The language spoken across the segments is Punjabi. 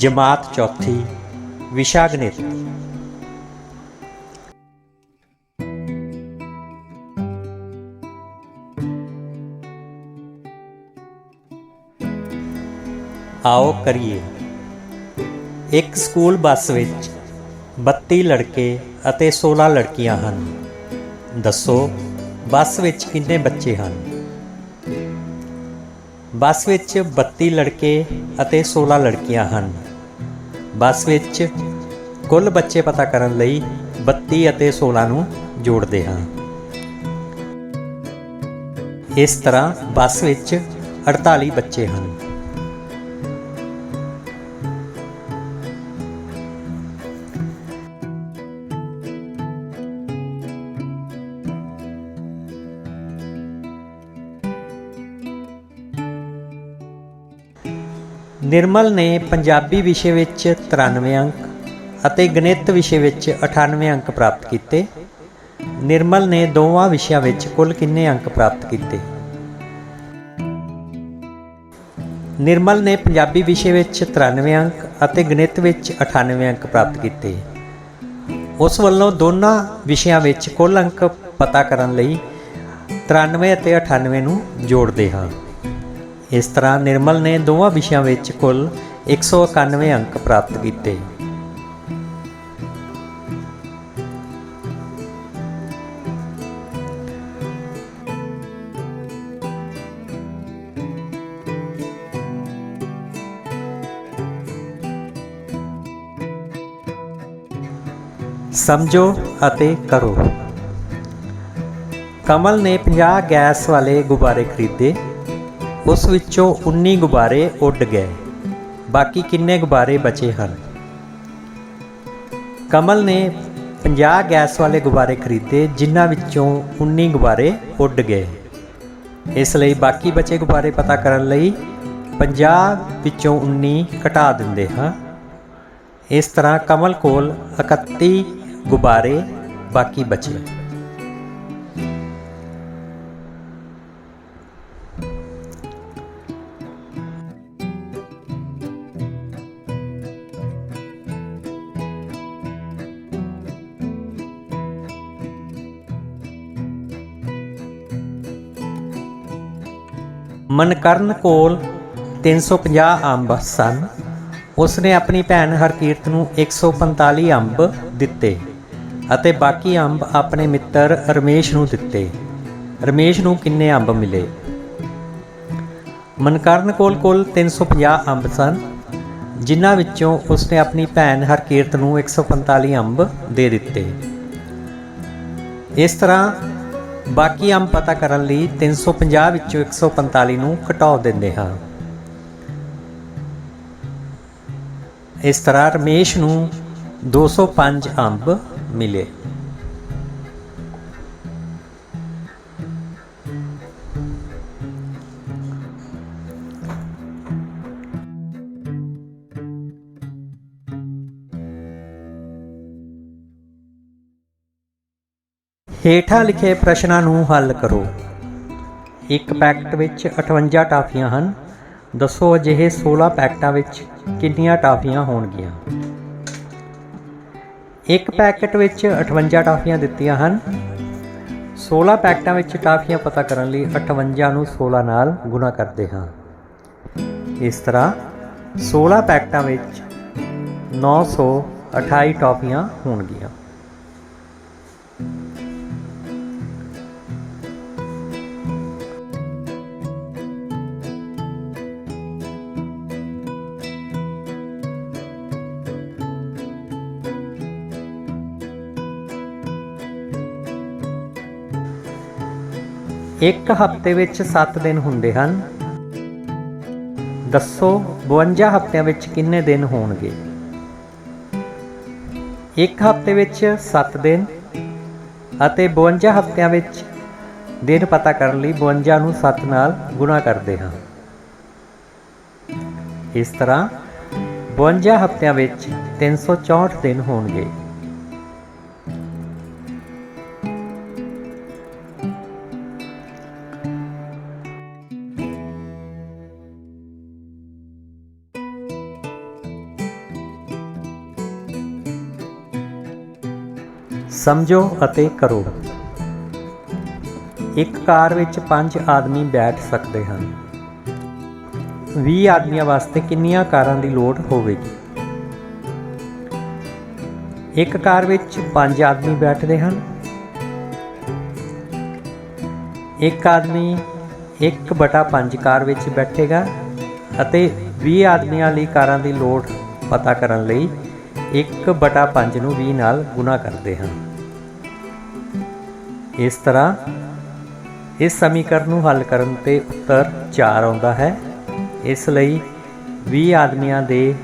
ਜਮਾਤ ਚੌਥੀ ਵਿਸ਼ਾ ਗਣਿਤ ਆਓ ਕਰੀਏ। ਇੱਕ ਸਕੂਲ ਬੱਸ ਵਿੱਚ 32 ਲੜਕੇ ਅਤੇ 16 ਲੜਕੀਆਂ ਹਨ। ਦੱਸੋ, ਬੱਸ ਵਿੱਚ ਕਿੰਨੇ ਬੱਚੇ ਹਨ? ਬੱਸ ਵਿੱਚ 32 ਲੜਕੇ ਅਤੇ 16 ਲੜਕੀਆਂ ਹਨ। ਬੱਸ ਵਿੱਚ ਕੁੱਲ ਬੱਚੇ ਪਤਾ ਕਰਨ ਲਈ 32 ਅਤੇ 16 ਨੂੰ ਜੋੜਦੇ ਹਾਂ। ਇਸ ਤਰ੍ਹਾਂ ਬੱਸ ਵਿੱਚ 48 ਬੱਚੇ ਹਨ। ਨਿਰਮਲ ਨੇ ਪੰਜਾਬੀ ਵਿਸ਼ੇ ਵਿੱਚ 93 ਅੰਕ ਅਤੇ ਗਣਿਤ ਵਿਸ਼ੇ ਵਿੱਚ 98 ਅੰਕ ਪ੍ਰਾਪਤ ਕੀਤੇ। ਨਿਰਮਲ ਨੇ ਦੋਵਾਂ ਵਿਸ਼ਿਆਂ ਵਿੱਚ ਕੁੱਲ ਕਿੰਨੇ ਅੰਕ ਪ੍ਰਾਪਤ ਕੀਤੇ? ਨਿਰਮਲ ਨੇ ਪੰਜਾਬੀ ਵਿਸ਼ੇ ਵਿੱਚ 93 ਅੰਕ ਅਤੇ ਗਣਿਤ ਵਿੱਚ 98 ਅੰਕ ਪ੍ਰਾਪਤ ਕੀਤੇ। ਉਸ ਵੱਲੋਂ ਦੋਨਾਂ ਵਿਸ਼ਿਆਂ ਵਿੱਚ ਕੁੱਲ ਅੰਕ ਪਤਾ ਕਰਨ ਲਈ 93 ਅਤੇ 98 ਨੂੰ ਜੋੜਦੇ ਹਾਂ। ਇਸ ਤਰ੍ਹਾਂ ਨਿਰਮਲ ਨੇ ਦੋਵਾਂ ਵਿਸ਼ਿਆਂ ਵਿੱਚ ਕੁੱਲ 191 ਅੰਕ ਪ੍ਰਾਪਤ ਕੀਤੇ। ਸਮਝੋ ਅਤੇ ਕਰੋ। ਕਮਲ ਨੇ 50 ਗੈਸ ਵਾਲੇ ਗੁਬਾਰੇ ਖਰੀਦੇ। ਉਸ ਵਿੱਚੋਂ 19 ਗੁਬਾਰੇ ਉੱਡ ਗਏ। ਬਾਕੀ ਕਿੰਨੇ ਗੁਬਾਰੇ ਬਚੇ ਹਨ? ਕਮਲ ਨੇ 50 ਗੈਸ ਵਾਲੇ ਗੁਬਾਰੇ ਖਰੀਦੇ, ਜਿਨ੍ਹਾਂ ਵਿੱਚੋਂ 19 ਗੁਬਾਰੇ ਉੱਡ ਗਏ। ਇਸ ਲਈ ਬਾਕੀ ਬਚੇ ਗੁਬਾਰੇ ਪਤਾ ਕਰਨ ਲਈ 50 ਵਿੱਚੋਂ 19 ਘਟਾ ਦਿੰਦੇ ਹਾਂ। ਇਸ ਤਰ੍ਹਾਂ ਕਮਲ ਕੋਲ 31 ਗੁਬਾਰੇ ਬਾਕੀ ਬਚੇ। ਮਨਕਰਨ ਕੋਲ 350 ਅੰਬ ਸਨ। ਉਸਨੇ ਆਪਣੀ ਭੈਣ ਹਰਕੀਰਤ ਨੂੰ 145 ਅੰਬ ਦਿੱਤੇ ਅਤੇ ਬਾਕੀ ਅੰਬ ਆਪਣੇ ਮਿੱਤਰ ਰਮੇਸ਼ ਨੂੰ ਦਿੱਤੇ। ਰਮੇਸ਼ ਨੂੰ ਕਿੰਨੇ ਅੰਬ ਮਿਲੇ? ਮਨਕਰਨ ਕੋਲ ਕੁੱਲ 350 ਅੰਬ ਸਨ, ਜਿਨ੍ਹਾਂ ਵਿੱਚੋਂ ਉਸਨੇ ਆਪਣੀ ਭੈਣ ਹਰਕੀਰਤ ਨੂੰ 145 ਅੰਬ ਦੇ ਦਿੱਤੇ। ਇਸ ਤਰ੍ਹਾਂ ਬਾਕੀ ਅੰਬ ਪਤਾ ਕਰਨ ਲਈ 350 ਵਿੱਚੋਂ 145 ਨੂੰ ਘਟਾ ਦਿੰਦੇ ਹਾਂ। ਇਸ ਤਰ੍ਹਾਂ ਰਮੇਸ਼ ਨੂੰ 205 ਅੰਬ ਮਿਲੇ। ਹੇਠਾਂ ਲਿਖੇ ਪ੍ਰਸ਼ਨਾਂ ਨੂੰ ਹੱਲ ਕਰੋ। ਇੱਕ ਪੈਕਟ ਵਿੱਚ 58 ਟਾਫੀਆਂ ਹਨ। ਦੱਸੋ ਅਜਿਹੇ 16 ਪੈਕਟਾਂ ਵਿੱਚ ਕਿੰਨੀਆਂ ਟਾਫੀਆਂ ਹੋਣਗੀਆਂ। ਇੱਕ ਪੈਕਟ ਵਿੱਚ 58 ਟਾਫੀਆਂ ਦਿੱਤੀਆਂ ਹਨ। 16 ਪੈਕਟਾਂ ਵਿੱਚ ਟਾਫੀਆਂ ਪਤਾ ਕਰਨ ਲਈ 58 ਨੂੰ 16 ਨਾਲ ਗੁਣਾ ਕਰਦੇ ਹਾਂ। ਇਸ ਤਰ੍ਹਾਂ 16 ਪੈਕਟਾਂ ਵਿੱਚ 928 ਟਾਫੀਆਂ ਹੋਣਗੀਆਂ। ਇੱਕ ਹਫ਼ਤੇ ਵਿੱਚ 7 ਦਿਨ ਹੁੰਦੇ ਹਨ। ਦੱਸੋ 52 ਹਫ਼ਤਿਆਂ ਵਿੱਚ ਕਿੰਨੇ ਦਿਨ ਹੋਣਗੇ? ਇੱਕ ਹਫ਼ਤੇ ਵਿੱਚ 7 ਦਿਨ ਅਤੇ 52 ਹਫ਼ਤਿਆਂ ਵਿੱਚ ਦਿਨ ਪਤਾ ਕਰਨ ਲਈ 52 ਨੂੰ 7 ਨਾਲ ਗੁਣਾ ਕਰਦੇ ਹਾਂ। ਇਸ ਤਰ੍ਹਾਂ 52 ਹਫ਼ਤਿਆਂ ਵਿੱਚ 364 ਦਿਨ ਹੋਣਗੇ। ਸਮਝੋ ਅਤੇ ਕਰੋ। ਇੱਕ ਕਾਰ ਵਿੱਚ 5 ਆਦਮੀ ਬੈਠ ਸਕਦੇ ਹਨ। 20 ਆਦਮੀਆਂ ਵਾਸਤੇ ਕਿੰਨੀਆਂ ਕਾਰਾਂ ਦੀ ਲੋੜ ਹੋਵੇਗੀ? ਇੱਕ ਕਾਰ ਵਿੱਚ 5 ਆਦਮੀ ਬੈਠਦੇ ਹਨ। ਇੱਕ ਆਦਮੀ 1/5 ਕਾਰ ਵਿੱਚ ਬੈਠੇਗਾ ਅਤੇ 20 ਆਦਮੀਆਂ ਲਈ ਕਾਰਾਂ ਦੀ ਲੋੜ ਪਤਾ ਕਰਨ ਲਈ 1/5 ਨੂੰ 20 ਨਾਲ ਗੁਣਾ ਕਰਦੇ ਹਾਂ। ਇਸ ਤਰ੍ਹਾਂ ਇਸ ਸਮੀਕਰਨ ਨੂੰ ਹੱਲ ਕਰਨ ਤੇ ਉੱਤਰ 4 ਆਉਂਦਾ ਹੈ। ਇਸ ਲਈ 20 ਆਦਮੀਆਂ ਦੇ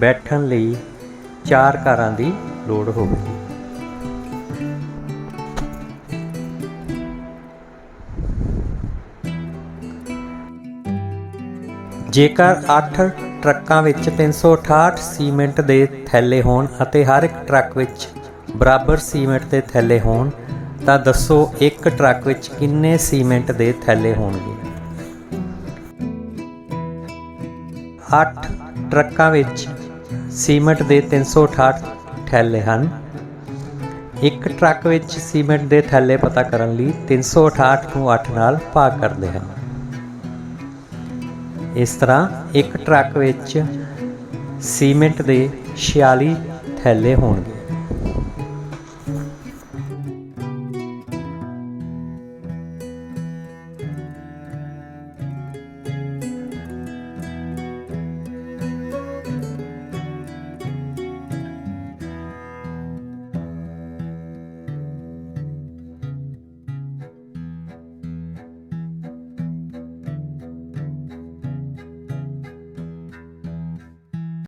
ਬੈਠਣ ਲਈ 4 ਕਾਰਾਂ ਦੀ ਲੋੜ ਹੋਵੇਗੀ। ਜੇਕਰ 8 ਟਰੱਕਾਂ ਵਿੱਚ 368 ਸੀਮੈਂਟ ਦੇ ਥੈਲੇ ਹੋਣ ਅਤੇ ਹਰ ਇੱਕ ਟਰੱਕ ਵਿੱਚ ਬਰਾਬਰ ਸੀਮੈਂਟ ਦੇ ਥੈਲੇ ਹੋਣ, ਤਾਂ ਦੱਸੋ ਇੱਕ ਟਰੱਕ ਵਿੱਚ ਕਿੰਨੇ ਸੀਮੈਂਟ ਦੇ ਥੈਲੇ ਹੋਣਗੇ? 8 ਟਰੱਕਾਂ ਵਿੱਚ ਸੀਮੈਂਟ ਦੇ 368 ਥੈਲੇ ਹਨ। ਇੱਕ ਟਰੱਕ ਵਿੱਚ ਸੀਮੈਂਟ ਦੇ ਥੈਲੇ ਪਤਾ ਕਰਨ ਲਈ 368 ਨੂੰ 8 ਨਾਲ ਭਾਗ ਕਰਦੇ ਹਾਂ ਇਸ ਤਰ੍ਹਾਂ ਇੱਕ ਟਰੱਕ ਵਿੱਚ ਸੀਮੈਂਟ ਦੇ 46 ਥੈਲੇ ਹੋਣਗੇ।